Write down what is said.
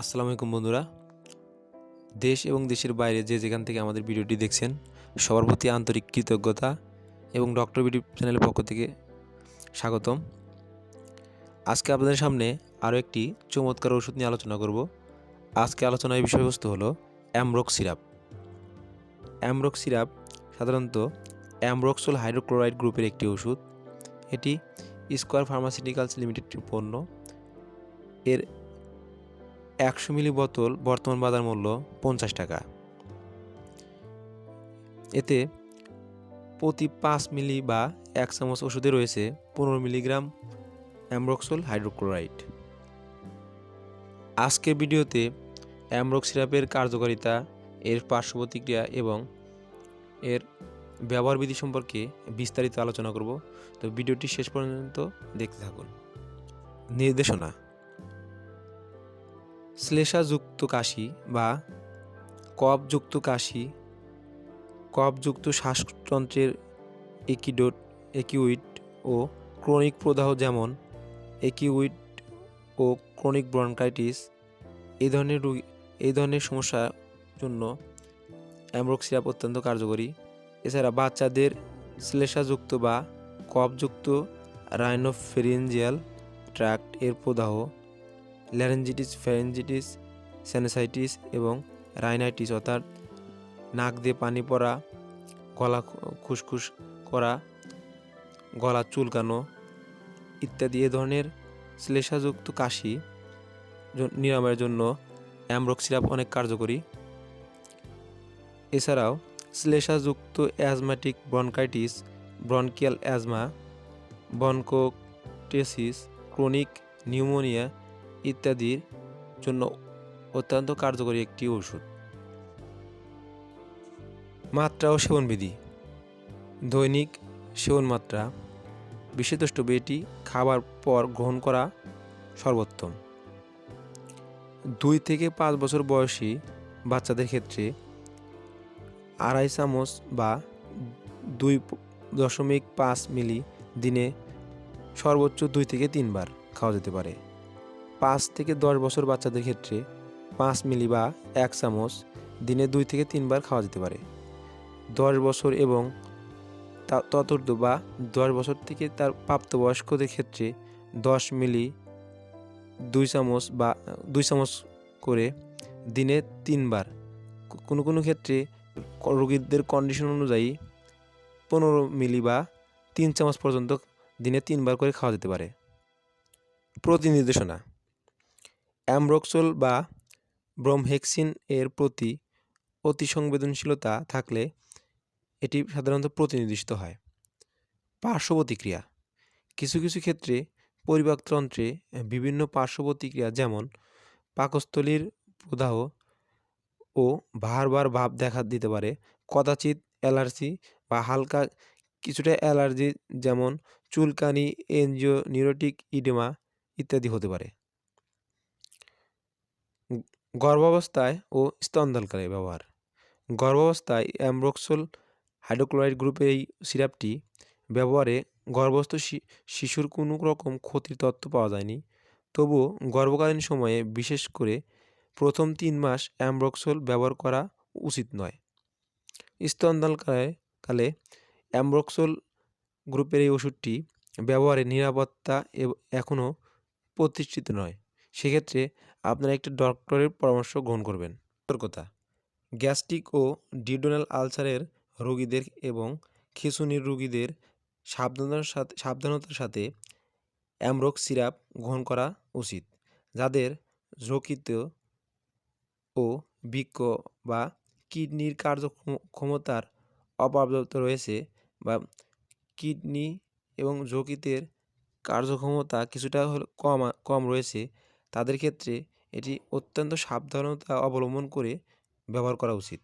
আসসালামু আলাইকুম বন্ধুরা। দেশ এবং দেশের বাইরে যে যেখান থেকে আমাদের ভিডিওটি দেখছেন, সবার প্রতি আন্তরিক কৃতজ্ঞতা এবং ডক্টর ভিডিও চ্যানেলের পক্ষ থেকে স্বাগতম। আজকে আপনাদের সামনে আরও একটি চমৎকার ওষুধ নিয়ে আলোচনা করব। আজকে আলোচনার বিষয়বস্তু হলো অ্যামরক সিরাপ। অ্যামরক সিরাপ সাধারণত অ্যামরক্সল হাইড্রোক্লোরাইড গ্রুপের একটি ওষুধ। এটি স্কোয়ার ফার্মাসিউটিক্যালস লিমিটেড পণ্য। এর একশো মিলি বোতল বর্তমান বাজার মূল্য পঞ্চাশ টাকা। এতে প্রতি পাঁচ মিলি বা এক চামচ ওষুধে রয়েছে পনেরো মিলিগ্রাম অ্যামরক্সল হাইড্রোক্লোরাইড। আজকের ভিডিওতে অ্যামরক সিরাপের কার্যকারিতা, এর পার্শ্ব প্রতিক্রিয়া এবং এর ব্যবহার বিধি সম্পর্কে বিস্তারিত আলোচনা করব। তো ভিডিওটি শেষ পর্যন্ত দেখতে থাকুন। নির্দেশনা। শ্লেষাযুক্ত কাশি বা কফযুক্ত কাশি কফযুক্ত শ্বাসতন্ত্রের একিডোট, একিউইড ও ক্রনিক প্রদাহ যেমন একিউইড ও ক্রনিক ব্রনকাইটিস এই ধরনের রোগী এই ধরনের সমস্যার জন্য অ্যামরক অত্যন্ত কার্যকরী। এছাড়া বাচ্চাদের শ্লেষাযুক্ত বা কফযুক্ত রাইনোফেরিঞ্জিয়াল ট্র্যাক্ট এর প্রদাহ ল্যারেঞ্জিটিস ফ্যারেঞ্জিটিস স্যানেসাইটিস এবং রাইনাইটিস অর্থাৎ নাক দিয়ে পানি পড়া, গলা খুসখুস করা, গলা চুলকানো ইত্যাদি এ ধরনের শ্লেষাযুক্ত কাশি নিরাময়ের জন্য অ্যামরক সিরাপ অনেক কার্যকরী। এছাড়াও শ্লেষাযুক্ত asthmatic bronchitis bronchial asthma bronchiectasis chronic pneumonia ইত্যাদির জন্য অত্যন্ত কার্যকরী একটি ওষুধ মাত্রা ও সেবনবিধি। দৈনিক সেবন মাত্রা এটি খাবার পর গ্রহণ করা সর্বোত্তম। দুই থেকে পাঁচ বছর বয়সী বাচ্চাদের ক্ষেত্রে আড়াই চামচ বা দুই দশমিক পাঁচ মিলি দিনে সর্বোচ্চ দুই থেকে তিনবার খাওয়া যেতে পারে। পাঁচ থেকে দশ বছর বাচ্চাদের ক্ষেত্রে পাঁচ মিলি বা এক চামচ দিনে দুই থেকে তিনবার খাওয়া যেতে পারে। দশ বছর এবং তা- ততোর্ধ্ব বা দশ বছর থেকে তার প্রাপ্তবয়স্কদের ক্ষেত্রে দশ মিলি দুই চামচ বা দুই চামচ করে দিনে তিনবার। কোনো কোনো ক্ষেত্রে রোগীদের কন্ডিশন অনুযায়ী পনেরো মিলি বা তিন চামচ পর্যন্ত দিনে তিনবার করে খাওয়া যেতে পারে। প্রতি নির্দেশনা অ্যামরক্সল বা ব্রমহেক্সিন এর প্রতি অতি সংবেদনশীলতা থাকলে এটি সাধারণত প্রতিনিধিষ্ট হয়। পার্শ্ব প্রতিক্রিয়া কিছু কিছু ক্ষেত্রে পরিপাকতন্ত্রে বিভিন্ন পার্শ্ব প্রতিক্রিয়া যেমন পাকস্থলীর প্রদাহ ও বারবার ভাব দেখা দিতে পারে, কদাচিৎ অ্যালার্জি বা হালকা কিছুটা অ্যালার্জি যেমন চুলকানি এনজিও নিউরোটিক ইডেমা ইত্যাদি হতে পারে। গর্ভাবস্থায় ও স্তনদানকালে ব্যবহার। গর্ভাবস্থায় অ্যামব্রক্সল হাইড্রোক্লোরাইড গ্রুপের এই সিরাপটি ব্যবহারে গর্ভস্থ শিশুর কোনো রকম ক্ষতির তথ্য পাওয়া যায়নি। তবুও গর্ভকালীন সময়ে বিশেষ করে প্রথম তিন মাস অ্যামব্রক্সল ব্যবহার করা উচিত নয়। স্তনদানকালে কালে অ্যামব্রক্সল গ্রুপের এই ওষুধটি ব্যবহারে নিরাপত্তা এখনও প্রতিষ্ঠিত নয়। সেক্ষেত্রে আপনারা একটি ডক্টরের পরামর্শ গ্রহণ করবেন। সতর্কতা, গ্যাস্ট্রিক ও ডিডোনাল আলসারের রোগীদের এবং খিঁচুনির রোগীদের সাবধানতার সাথে সাবধানতার সাথে অ্যামরক সিরাপ গ্রহণ করা উচিত, যাদের যকৃত ও বৃক্ক বা কিডনির কার্যক্ষমতার অপর্যাপ্ত রয়েছে বা কিডনি এবং যকৃতের কার্যক্ষমতা কিছুটা কম কম রয়েছে, তাদের ক্ষেত্রে এটি অত্যন্ত সাবধানতা অবলম্বন করে ব্যবহার করা উচিত।